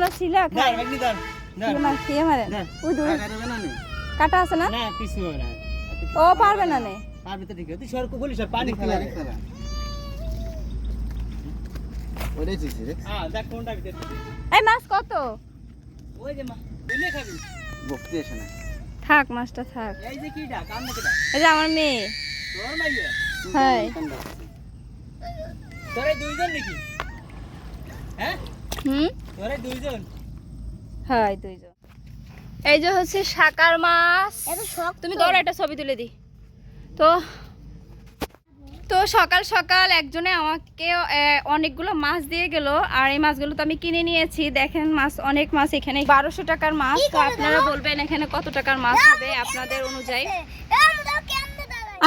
চামড়া ছিলা খায় দাঁড়, একনি দাঁড়, দাঁড়। খেয়ে মারে ওই দূরে কাটা না নে? আছে না না, কিছু হবে না। ও পারবে না নে পারবে তো ঠিক আছে। তুই সর, বলিস সর, পানি খেলা রে। হ্যাঁ, দেখ কোনটা ভিতরে এই মাছ কত ওই যে মা, বুঝলে খাবি? থাক মাছটা থাক এই যে কিটা, কাম না কিটা? এই যে আমার মেয়ে তোর মাইয়া? হ্যাঁ তোরা দুইজন নাকি? হ্যাঁ? হুম? দুইজন? হয় দুইজন। এই যে হচ্ছে শাকার মাছ। তুমি ধরো একটা ছবি তুলে দি তো তো সকাল সকাল একজনে আমাকে অনেকগুলো মাছ দিয়ে গেল। আর এই মাছগুলো তো আমি কিনে নিয়েছি। দেখেন মাছ অনেক মাছ এখানে। বারোশো টাকার মাছ। তো আপনারা বলবেন এখানে কত টাকার মাছ হবে আপনাদের অনুযায়ী?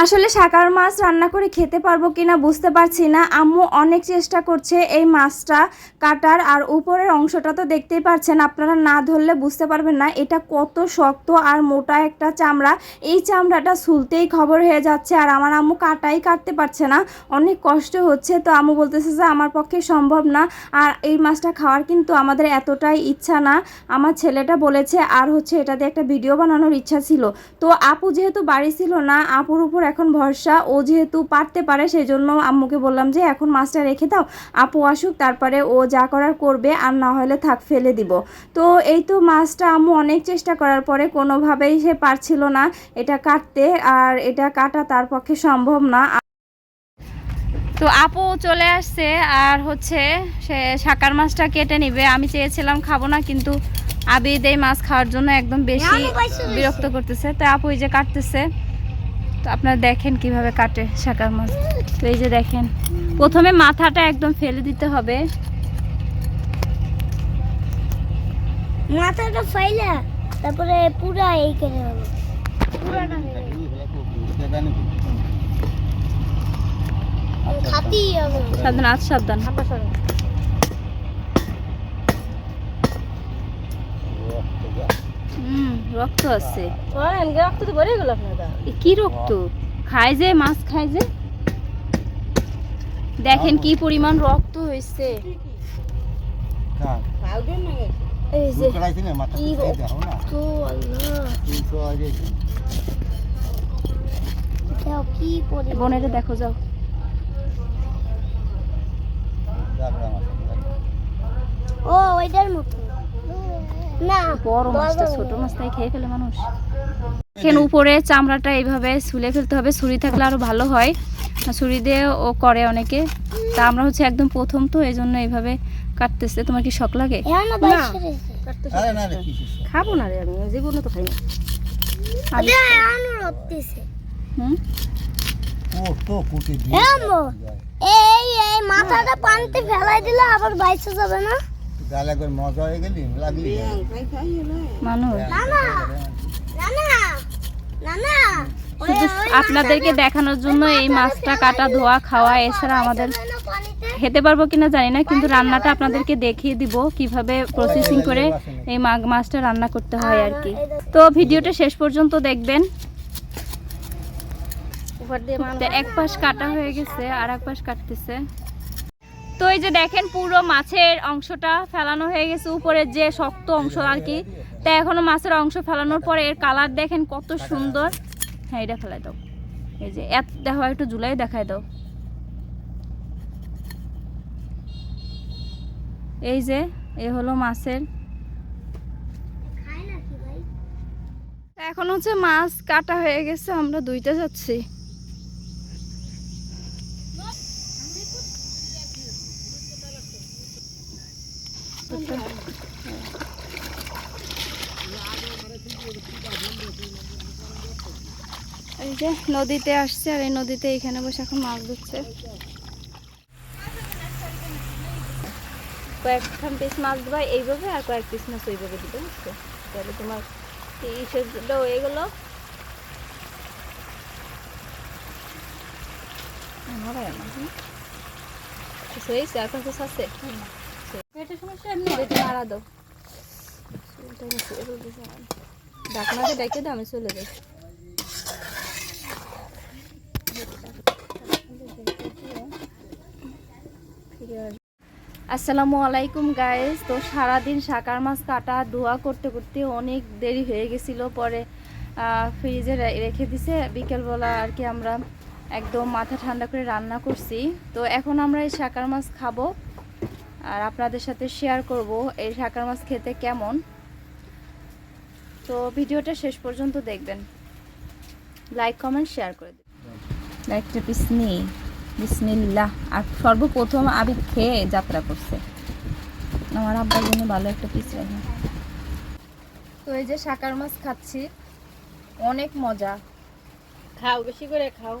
আসলে শাকার মাছ রান্না করে খেতে পারব কিনা বুঝতে পারছি না। আম্মু অনেক চেষ্টা করছে এই মাছটা কাটার, আর উপরের অংশটা তো দেখতেই পাচ্ছেন আপনারা না ধরলে বুঝতে পারবেন না। এটা কত শক্ত আর মোটা একটা চামড়া। এই চামড়াটা সুলতেই খবর হয়ে যাচ্ছে, আর আমার আম্মু কাটাই কাটতে পারছে না। অনেক কষ্ট হচ্ছে, তো আম্মু বলতেছে যে আমার পক্ষে সম্ভব না, আর এই মাছটা খাওয়ার কিন্তু আমাদের এতটাই ইচ্ছা না। আমার ছেলেটা বলেছে, আর হচ্ছে এটাতে একটা ভিডিও বানানোর ইচ্ছা ছিল। তো আপু যেহেতু বাড়ি ছিল না, আপুর উপর এখন ভরসা। ও যেহেতু পারতে পারে সেই জন্য আম্মুকে বললাম যে এখন মাছটা রেখে দাও আপু আসুক তারপরে ও যা করার করবে আর না হলে থাক ফেলে দিব। তো এই তো মাছটা আম্মু অনেক চেষ্টা করার পরে কোনোভাবেই সে পারছিল না এটা কাটতে আর এটা কাটা তার পক্ষে সম্ভব না। তো আপু চলে আসছে আর হচ্ছে সে শাকার মাছটা কেটে নিবে। আমি চেয়েছিলাম খাব না কিন্তু আবিদ এই মাছ খাওয়ার জন্য একদম বেশি বিরক্ত করতেছে। তো আপু এই যে কাটতেছে। তো আপনারা দেখেন কীভাবে কাটে শাকার মাছ। তো এই যে দেখেন প্রথমে মাথাটা একদম ফেলে দিতে হবে। মাথাটা ফাইলা তারপরে পুরা এই করে হবে। পুরাটা সাবধান আজ সাবধান। রক্ত আছে। রক্ত তো ভরে গেল আপনারা কি রক্ত? খায় যে মাছ খায় যে। দেখেন কি পরিমাণ রক্ত হয়েছে। বোনেরা দেখো যাও। ও ওইটার মতো। না বড় মাছটা ছোট মাছটাই খেয়ে ফেলে মানুষ। দেখেন উপরে চামড়াটা এইভাবে ছুলে ফেলতে হবে ছুরি থাকলে আরও ভালো হয়। ছুরি দিয়ে ও করে অনেকে। তা আমরা হচ্ছে একদম প্রথম তো এই জন্য এইভাবে কাটতেছে। তোমার কি শখ লাগে? এখন খাব না রে আমি জীবনে তো খাই না। এখনও মাথাটা পানিতে ফেলাই দিলে আবার বাইসে যাবে না? মজা হয়ে গেলি লাগলি মানুষ। না না না না না না ওই- শুধু আপনাদেরকে দেখানোর জন্য এই মাছটা কাটা ধোয়া খাওয়া এছাড়া আমাদের খেতে পারব কিনা জানি না কিন্তু রান্নাটা আপনাদেরকে দেখিয়ে দিব কীভাবে প্রসেসিং করে এই মাগ মাছটা রান্না করতে হয় আর কি তো ভিডিওটা শেষ পর্যন্ত দেখবেন। এক পাশ কাটা হয়ে গেছে আর এক পাশ কাটতেছে। তো এই যে দেখেন পুরো মাছের অংশটা ফেলানো হয়ে গেছে, উপরের যে শক্ত অংশ আর কি। তা এখনও মাছের অংশ ফেলানোর পরে এর কালার দেখেন কত সুন্দর। হ্যাঁ এটা ফেলাই দাও। এই যে এত, দেখো একটু জুলাই দেখায় দাও। এই যে, এ হলো মাছের। এখন হচ্ছে মাছ কাটা হয়ে গেছে, আমরা দুইটা যাচ্ছি। এই যে নদীতে আসছে আর এই নদীতে এখানে বসে এখন মাছ ধরছে। কয়েকখান পিস মাছ দিবা এইভাবে আর কয়েক পিস মাছ ওইভাবে দিবে, বুঝছ? তাহলে তোমার ইসেরটা হয়ে গেল? আমার? হয়েছে? আর কিছু আছে? ডেকে দাও আমি চলে যাই। আসসালামু আলাইকুম গাইস তো সারাদিন শাকার মাছ কাটা ধোয়া করতে করতে অনেক দেরি হয়ে গেছিল। পরে ফ্রিজে রেখে দিছে। বিকেলবেলা আর কি আমরা একদম মাথা ঠান্ডা করে রান্না করছি। তো এখন আমরা এই শাকার মাছ খাব। আর আপনাদের সাথে শেয়ার করব এই শাকার মাছ খেতে কেমন। তো ভিডিওটা শেষ পর্যন্ত দেখবেন। লাইক কমেন্ট শেয়ার করে দেবেন। একটা পিস নেই বিসমিল্লাহ। আর সর্বপ্রথম আবিদ খেয়ে যাত্রা করছে। আমার আব্বার জন্য ভালো একটা পিস রাখা। তো এই যে শাকার মাছ খাচ্ছি অনেক মজা। খাও বেশি করে খাও।